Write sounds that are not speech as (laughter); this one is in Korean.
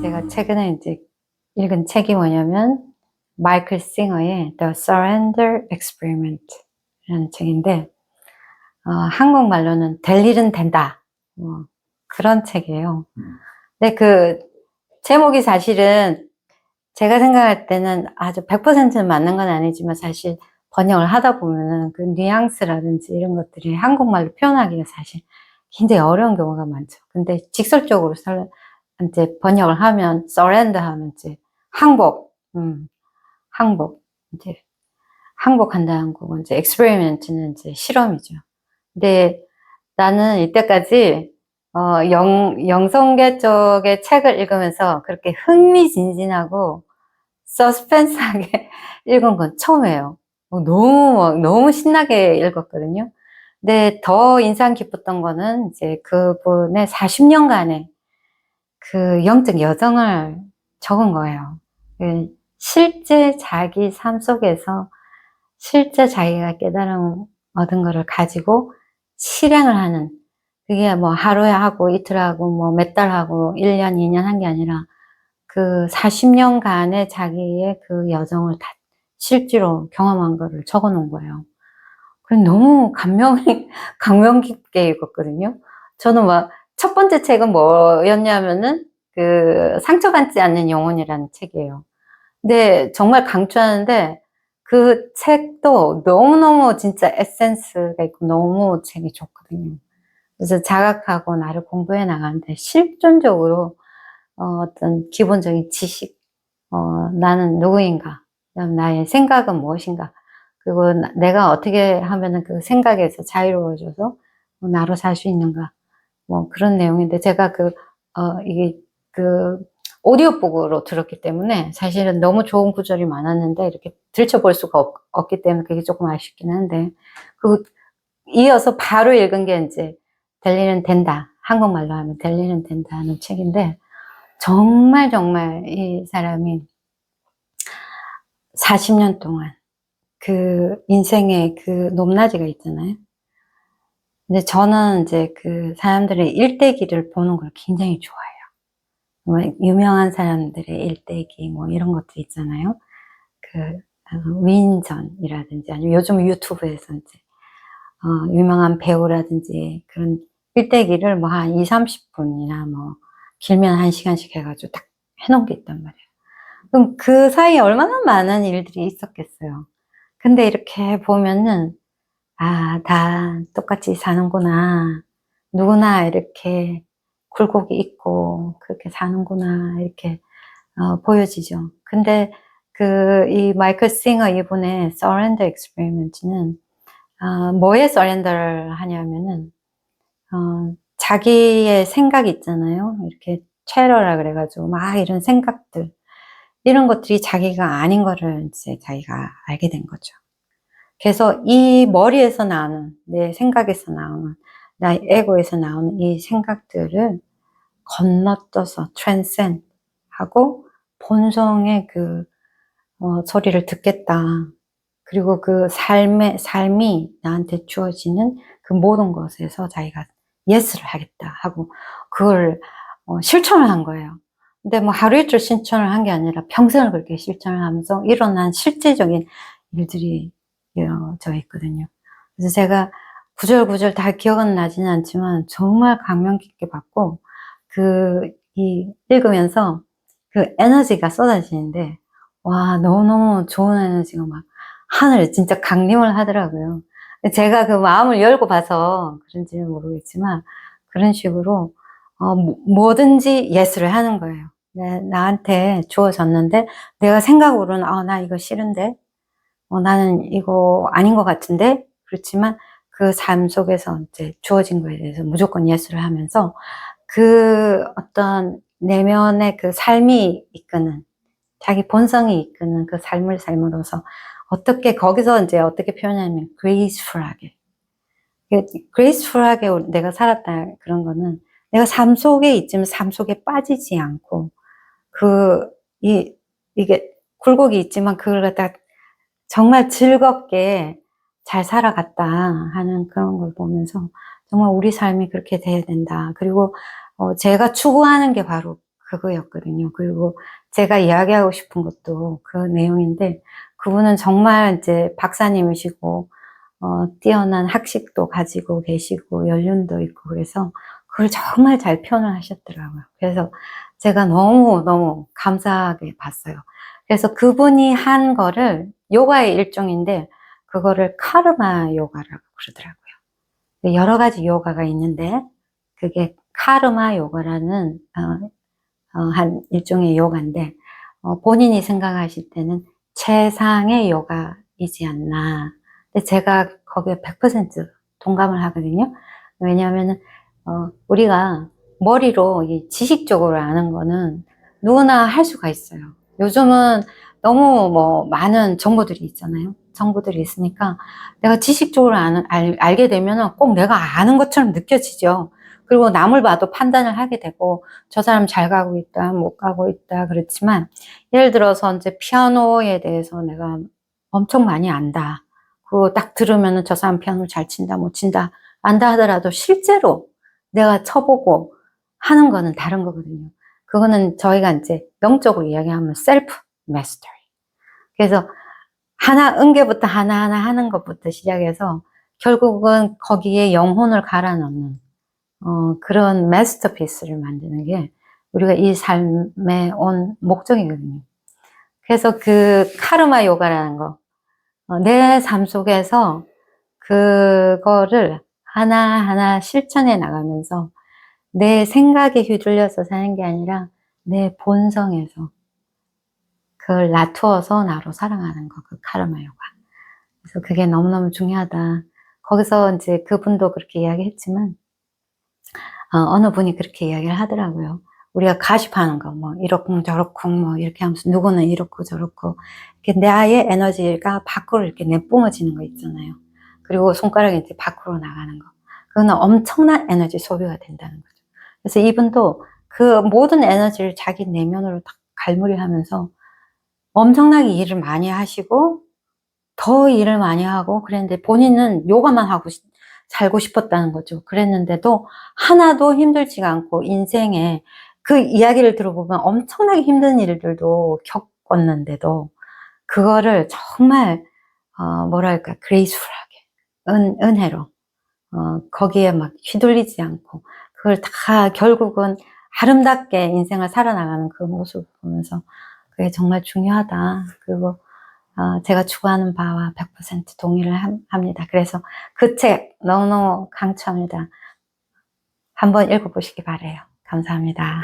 제가 최근에 이제 읽은 책이 뭐냐면 마이클 싱어의 The Surrender Experiment라는 책인데 어, 한국말로는 될 일은 된다 뭐 그런 책이에요. 근데 그 제목이 사실은 제가 생각할 때는 아주 100%는 맞는 건 아니지만 사실 번역을 하다 보면은 그 뉘앙스라든지 이런 것들이 한국말로 표현하기가 사실 굉장히 어려운 경우가 많죠. 근데 직설적으로 설- 이제 번역을 하면 surrender 하면 이제 항복, 음, 항복, 이제 항복한다는 거고 이제 experiment는 이제 실험이죠. 근데 나는 이때까지 어, 영, 영성계 쪽의 책을 읽으면서 그렇게 흥미진진하고 서스펜스하게 (laughs) 읽은 건 처음이에요. 어, 너무, 막 너무 신나게 읽었거든요. 근데 더 인상 깊었던 거는 이제 그분의 40년간의 그 영적 여정을 적은 거예요. 그 실제 자기 삶 속에서 실제 자기가 깨달음 얻은 거를 가지고 실행을 하는 그게 뭐 하루에 하고 이틀 하고 뭐 몇 달 하고 1년, 2년 한 게 아니라 그 40년간의 자기의 그 여정을 다 실제로 경험한 거를 적어 놓은 거예요. 그래서 너무 감명이, (laughs) 감명 깊게 읽었거든요. 저는 막 첫 번째 책은 뭐였냐면은 그 상처받지 않는 영혼이라는 책이에요. 근데 정말 강추하는데 그 책도 너무너무 진짜 에센스가 있고 너무 책이 좋거든요. 그래서 자각하고 나를 공부해 나가는데 실존적으로 어, 어떤 기본적인 지식, 어, 나는 누구인가, 그다음 나의 생각은 무엇인가, 그리고 나- 내가 어떻게 하면은 그 생각에서 자유로워져서 뭐 나로 살 수 있는가, 뭐 그런 내용인데 제가 그, 어, 이게 그 오디오북으로 들었기 때문에 사실은 너무 좋은 구절이 많았는데 이렇게 들춰볼 수가 없, 없기 때문에 그게 조금 아쉽긴 한데 그 이어서 바로 읽은 게 이제 될 일은 된다. 한국말로 하면 될 일은 된다 하는 책인데 정말 정말 이 사람이 40년 동안 그 인생의 그 높낮이가 있잖아요. 근데 저는 이제 그 사람들의 일대기를 보는 걸 굉장히 좋아해요. 뭐 유명한 사람들의 일대기 뭐 이런 것들 있잖아요. 그 어, 위인전이라든지 아니면 요즘 유튜브에서 이제 어, 유명한 배우라든지 그런 일대기를 뭐 한 2, 30분이나 뭐 길면 1시간씩 해가지고 딱 해놓은 게 있단 말이에요. 그럼 그 사이에 얼마나 많은 일들이 있었겠어요. 근데 이렇게 보면은 아, 다 똑같이 사는구나. 누구나 이렇게 굴곡이 있고 그렇게 사는구나 이렇게 어, 보여지죠. 근데 그 이 마이클 싱어 이분의 Surrender Experiment는 어, 뭐에 서렌더를 하냐면은 어, 자기의 생각이 있잖아요. 이렇게 체러라 그래가지고 막 이런 생각들 이런 것들이 자기가 아닌 거를 이제 자기가 알게 된 거죠. 그래서 이 머리에서 나오는 내 생각에서 나오는 나의 에고에서 나오는 이 생각들을 건너뛰어서 transcend 하고 본성의 그 어, 소리를 듣겠다. 그리고 그 삶의 삶이 나한테 주어지는 그 모든 것에서 자기가 예스를 하겠다 하고 그걸 어, 실천을 한 거예요. 근데 뭐 하루 이틀 실천을 한 게 아니라 평생을 그렇게 실천을 하면서 일어난 실제적인 일들이 이어져 있거든요. 그래서 제가 구절구절 다 기억은 나지는 않지만 정말 감명 깊게 받고 그 이 읽으면서 그 에너지가 쏟아지는데 와 너무너무 좋은 에너지가 막 하늘에 진짜 강림을 하더라고요. 제가 그 마음을 열고 봐서 그런지는 모르겠지만 그런 식으로 어, 뭐- 뭐든지 예스를 하는 거예요. 내, 나한테 주어졌는데 내가 생각으로는 아, 나 이거 싫은데 어, 나는 이거 아닌 것 같은데 그렇지만 그 삶 속에서 이제 주어진 거에 대해서 무조건 예스를 하면서 그 어떤 내면의 그 삶이 이끄는 자기 본성이 이끄는 그 삶을 삶으로서 어떻게 거기서 이제 어떻게 표현하냐면 graceful하게 graceful하게 내가 살았다 그런 거는 내가 삶 속에 있지만 삶 속에 빠지지 않고 그 이 이게 굴곡이 있지만 그걸 갖다 정말 즐겁게 잘 살아갔다 하는 그런 걸 보면서 정말 우리 삶이 그렇게 돼야 된다. 그리고 어, 제가 추구하는 게 바로 그거였거든요. 그리고 제가 이야기하고 싶은 것도 그 내용인데 그분은 정말 이제 박사님이시고 어, 뛰어난 학식도 가지고 계시고 연륜도 있고 그래서 그걸 정말 잘 표현을 하셨더라고요. 그래서 제가 너무너무 감사하게 봤어요. 그래서 그분이 한 거를 요가의 일종인데 그거를 카르마 요가라고 그러더라고요. 여러 가지 요가가 있는데 그게 카르마 요가라는 어, 어, 한 일종의 요가인데 어, 본인이 생각하실 때는 최상의 요가이지 않나. 근데 제가 거기에 100% 동감을 하거든요. 왜냐하면 어, 우리가 머리로 이 지식적으로 아는 거는 누구나 할 수가 있어요. 요즘은 너무 뭐 많은 정보들이 있잖아요. 정보들이 있으니까 내가 지식적으로 아는, 알, 알게 되면 꼭 내가 아는 것처럼 느껴지죠. 그리고 남을 봐도 판단을 하게 되고 저 사람 잘 가고 있다, 못 가고 있다 그렇지만 예를 들어서 이제 피아노에 대해서 내가 엄청 많이 안다. 그리고 딱 들으면은 저 사람 피아노 잘 친다, 못 친다, 안다 하더라도 실제로 내가 쳐보고 하는 거는 다른 거거든요. 그거는 저희가 이제 명적으로 이야기하면 셀프 마스터리. 그래서 하나, 은계부터 하나하나 하는 것부터 시작해서 결국은 거기에 영혼을 갈아 넣는 어, 그런 마스터피스를 만드는 게 우리가 이 삶에 온 목적이거든요. 그래서 그 카르마 요가라는 거, 어, 내 삶 속에서 그거를 하나하나 실천해 나가면서 내 생각에 휘둘려서 사는 게 아니라 내 본성에서 그걸 놔두어서 나로 살아가는 거, 그 카르마 요가. 그래서 그게 너무너무 중요하다. 거기서 이제 그분도 그렇게 이야기했지만, 어, 느 분이 그렇게 이야기를 하더라고요. 우리가 가십하는 거, 뭐, 이렇쿵 저렇쿵, 뭐, 이렇게 하면서 누구는 이렇고 저렇고, 이렇게 나의 에너지가 밖으로 이렇게 내뿜어지는 거 있잖아요. 그리고 손가락이 이제 밖으로 나가는 거. 그거는 엄청난 에너지 소비가 된다는 거죠. 그래서 이분도 그 모든 에너지를 자기 내면으로 딱 갈무리 하면서 엄청나게 일을 많이 하시고, 더 일을 많이 하고, 그랬는데 본인은 요가만 하고 싶- 살고 싶었다는 거죠. 그랬는데도 하나도 힘들지가 않고 인생에 그 이야기를 들어보면 엄청나게 힘든 일들도 겪었는데도 그거를 정말 어, 뭐랄까 그레이스풀하게 은, 은혜로 어, 거기에 막 휘둘리지 않고 그걸 다 결국은 아름답게 인생을 살아나가는 그 모습을 보면서 그게 정말 중요하다. 그리고 어, 제가 추구하는 바와 100% 동의를 함- 합니다. 그래서 그 책 너무너무 강추합니다. 한번 읽어보시기 바래요. 감사합니다.